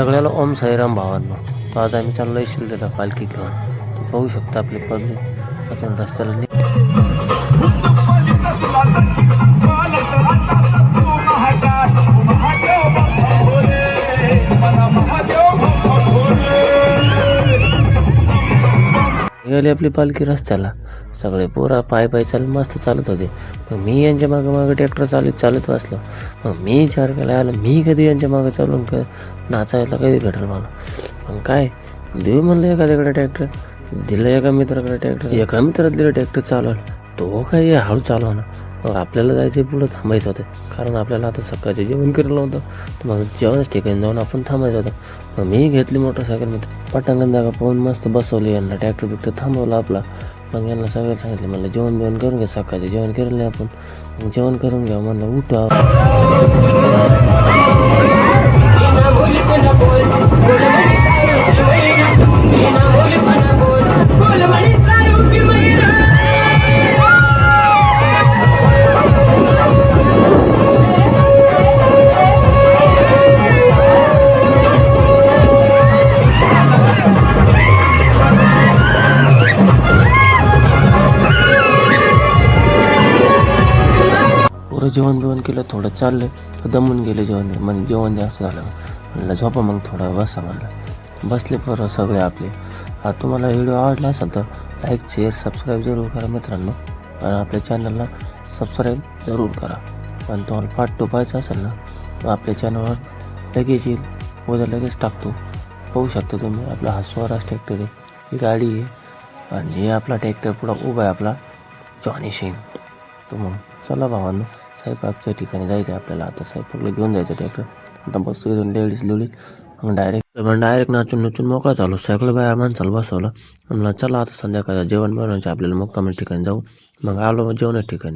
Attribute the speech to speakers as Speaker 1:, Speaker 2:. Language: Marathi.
Speaker 1: सगळ्याला ओम साईराम भावांनो. तर आज आम्ही चाललोय शिर्डीला पालखी घेऊन. ते पाहू शकता आपली पब्लिक अजून रस्त्याला निघाली आपली पालखी रस्त्याला. सगळे पोरा पाय पाय चाल मस्त चालत होते. मग मी यांच्या मागं मागं ट्रॅक्टर चालत चालत बसलो. मग मी विचार केला आलं मी कधी यांच्या मागं चालून क नाचायला कधी भेटेल मला? मग काय देऊ म्हणलं एखाद्याकडे ट्रॅक्टर दिलं एका मित्राकडे ट्रॅक्टर. एका मित्रात दिलं ट्रॅक्टर चालवलं. तो काही हळू चालवणार. आपल्याला जायचं पुढं थांबायचं होतं. कारण आपल्याला आता सकाळचं जेवण करायला होतं. तर मग जेवणच ठिकाणी जाऊन आपण थांबायचं होतं. मग मी घेतली मोटरसायकल मी पटांगण जागा पाहून मस्त बसवली यांना. ट्रॅक्टर बिक्टर थांबवला आपला. मग यांना सगळं सांगितलं. मला जेवण बिवण करून घ्या सकाळचं जेवण केलं आपण. मग जेवण करून घ्या. म्हणलं उठा. पुरं जेवण बिवण केलं थोडं चाललं दमून गेले जेवण. म्हणजे जेवण जास्त झालं. म्हणलं झोपा मग थोडं बसा म्हणलं. बसले पोरं सगळे आपले. हा तुम्हाला व्हिडिओ आवडला असेल तर लाईक शेअर सबस्क्राईब जरूर करा मित्रांनो. आणि आपल्या चॅनलला सबस्क्राईब जरूर करा. आणि तुम्हाला पार्ट टू असेल ना तर आपल्या चॅनलवर लगेच येईल. उद्या लगेच टाकतो. पाहू शकता तुम्ही आपला हा स्वराज ट्रॅक्टर आहे. ही गाडी आहे. आणि हे आपला ट्रॅक्टर पुढं उभा आहे आपला जॉनी शेन तर मग चला भावांनो. स्वयंपाकच्या ठिकाणी जायचं आहे आपल्याला. आता स्वयंपाकला घेऊन जायचं ट्रॅक्टर आता बसतो इथून लेडीज लेडीज. मग डायरेक्ट मग डायरेक्ट नाचून नाचून मोकळा चालू सगळं बाया माणसाला बसवलं. म्हणलं चला आता संध्याकाळचं जेवण बनवायचं. आपल्याला मुक्कामी ठिकाणी जाऊ. मग आलो जेवणाच्या ठिकाणी.